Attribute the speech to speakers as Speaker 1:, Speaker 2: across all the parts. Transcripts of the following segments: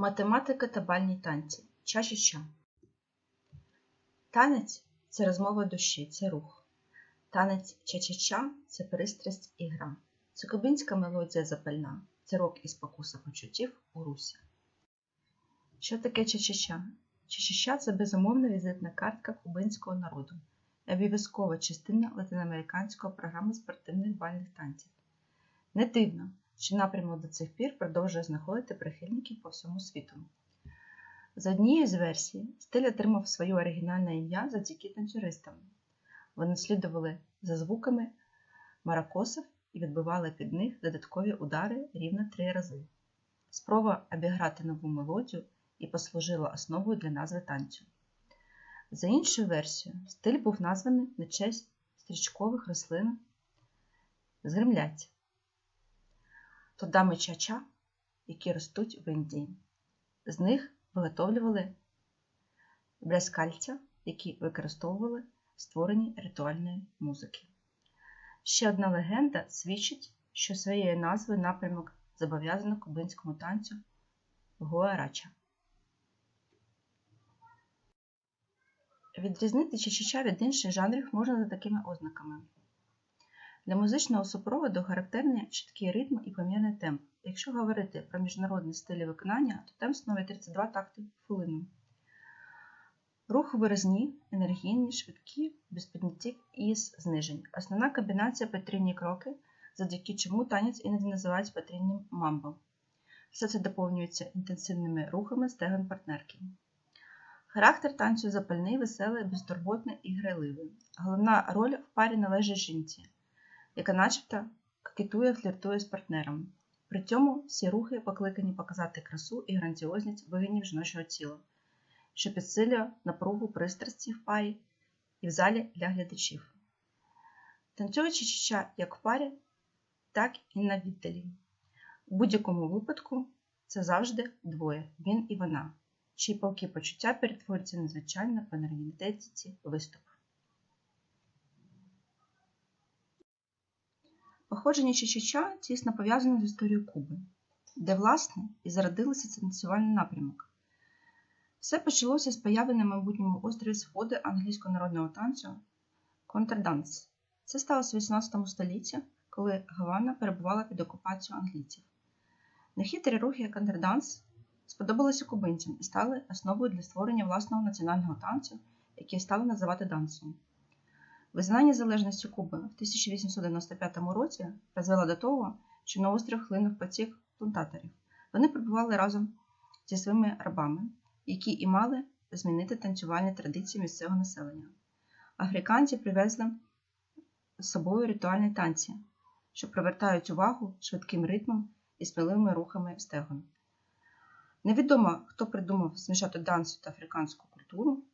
Speaker 1: Математика та бальні танці. Ча-ча-ча. Танець це розмова душі, це рух. Танець ча-ча-ча це пристрасть і гра. Це кубинська мелодія запальна, це рок і спокуса почуттів у русі. Що таке ча-ча-ча? Ча-ча-ча – це безумовна візитна картка кубинського народу обов'язкова частина латиноамериканської програми спортивних бальних танців. Не дивно, що напрямок до цих пір продовжує знаходити прихильників по всьому світу. За однією з версій, стиль отримав своє оригінальне ім'я завдяки танцюристам. Вони слідували за звуками маракосів і відбивали під них додаткові удари рівно три рази. Спроба обіграти нову мелодію і послужила основою для назви танцю. За іншою версією, стиль був названий на честь стрічкових рослин з гремляття то дами чача, які ростуть в Індії. З них виготовлювали брескальця, які використовували в створенні ритуальної музики. Ще одна легенда свідчить, що своєю назвою напрямок зобов'язано кубинському танцю Гуарача. Відрізнити чачача від інших жанрів можна за такими ознаками. Для музичного супроводу характерні чіткий ритм і помірний темп. Якщо говорити про міжнародні стилі виконання, то темп становить 32 такти хвилину. Рух виразні, енергійні, швидкі, без підняттів і знижень. Основна комбінація потрійні кроки, завдяки чому танець іноді називають потрійним мамбо. Все це доповнюється інтенсивними рухами стегон партнерки. Характер танцю запальний, веселий, безтурботний і грайливий. Головна роль в парі належить жінці яка начебто кокетує, фліртує з партнером. При цьому всі рухи покликані показати красу і грандіозність вигинів жіночого тіла, що підсилює напругу пристрасті в парі і в залі для глядачів. Танцюючи чича як в парі, так і на віддалі. У будь-якому випадку це завжди двоє він і вона, чиї палки почуття перетворюються надзвичайно по енергетиці виступ. Походження Чечеча тісно пов'язане з історією Куби, де, власне, і зародилося цей танцювальний напрямок. Все почалося з появи на майбутньому острові Сходи англійського народного танцю контрданс. Це сталося в 18 столітті, коли Гавана перебувала під окупацією англійців. Нехитрі рухи контрданс сподобалися кубинцям і стали основою для створення власного національного танцю, який стали називати дансом. Визнання залежності Куби в 1895 році призвело до того, що на острів хлинув потік плантаторів. Вони прибували разом зі своїми рабами, які і мали змінити танцювальні традиції місцевого населення. Африканці привезли з собою ритуальні танці, що привертають увагу швидким ритмом і сміливими рухами стегон. Невідомо, хто придумав змішати дансу та африканську культуру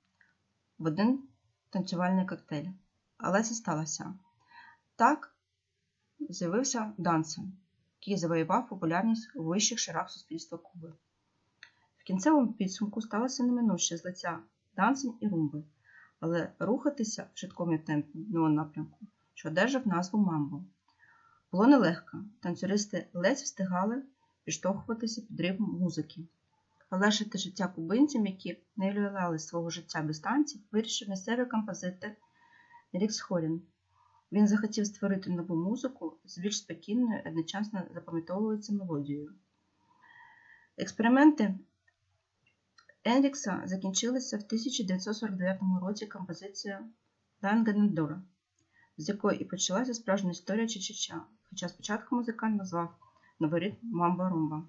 Speaker 1: в один танцювальний коктейль але це сталося. Так з'явився Дансен, який завоював популярність у вищих шарах суспільства Куби. В кінцевому підсумку сталося неминуще з лиця Дансен і румби, але рухатися в швидкому темпі нового напрямку, що одержав назву Мамбо. Було нелегко, танцюристи ледь встигали підштовхуватися під ритм музики. Полегшити життя кубинцям, які не уявляли свого життя без танців, вирішив місцевий композитор Рікс Холін. Він захотів створити нову музику з більш спокійною одночасно запам'ятовується мелодією. Експерименти Енрікса закінчилися в 1949 році композицією Лангенендора, з якої і почалася справжня історія Чичича, хоча спочатку музикант назвав новий ритм Мамба Румба.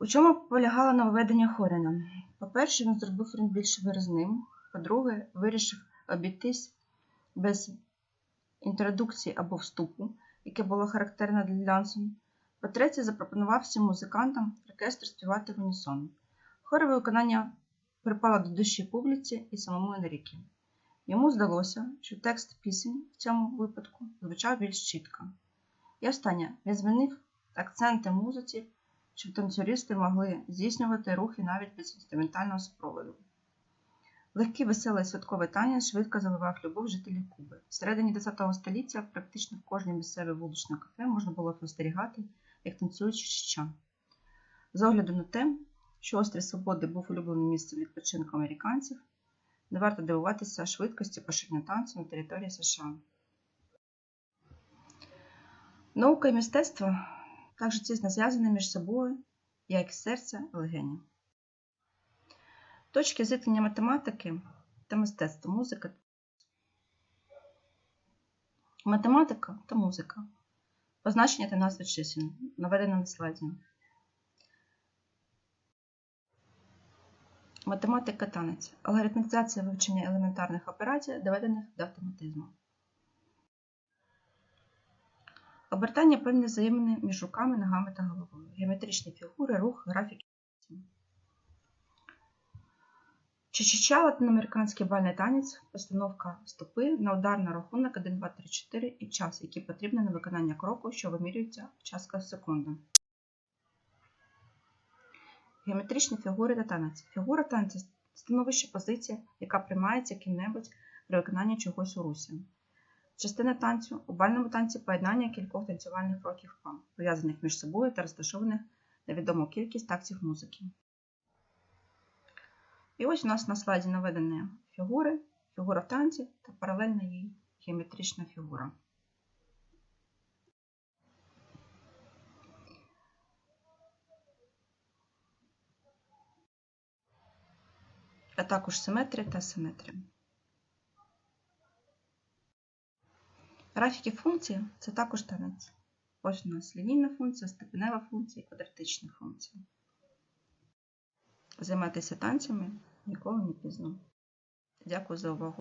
Speaker 1: У чому полягало нововведення Хоріна? По-перше, він зробив ритм більш виразним. По-друге, вирішив обійтись без інтродукції або вступу, яке було характерне для Лянсон. По-третє, запропонував всім музикантам оркестру співати в унісон. Хорове виконання припало до душі публіці і самому Енрікі. Йому здалося, що текст пісень в цьому випадку звучав більш чітко. І останнє, він змінив акценти музиці, щоб танцюристи могли здійснювати рухи навіть без інструментального супроводу. Легкий веселий святковий танець швидко заливав любов жителів Куби. В середині ХХ століття практично в кожній місцевій вуличній кафе можна було спостерігати як танцюють чеча. З огляду на те, що острів Свободи був улюбленим місцем відпочинку американців, не варто дивуватися швидкості поширення танцю на території США. Наука і мистецтво також тісно зв'язані між собою, як і серце і легені. Точки зіткнення математики та мистецтва, музика. Математика та музика. Позначення та назви чисел, наведено на слайді. Математика танець. Алгоритмізація вивчення елементарних операцій, доведених до автоматизму. Обертання певні взаємини між руками, ногами та головою. Геометричні фігури, рух, графіки. Чечеча латиноамериканський бальний танець, постановка стопи на удар на рахунок 1, 2, 3, 4 і час, який потрібен на виконання кроку, що вимірюється в частках секунди. Геометричні фігури та танець. Фігура танцю – становище позиція, яка приймається ким-небудь при виконанні чогось у русі. Частина танцю у бальному танці поєднання кількох танцювальних років пам, пов'язаних між собою та розташованих на відому кількість тактів музики. І ось у нас на слайді наведені фігури, фігура танці та паралельна їй геометрична фігура. А також симетрія та симетрія. Графіки функції це також танець. Ось у нас лінійна функція, степенева функція і квадратична функція. Займайтеся танцями ніколи не пізно. Дякую за увагу.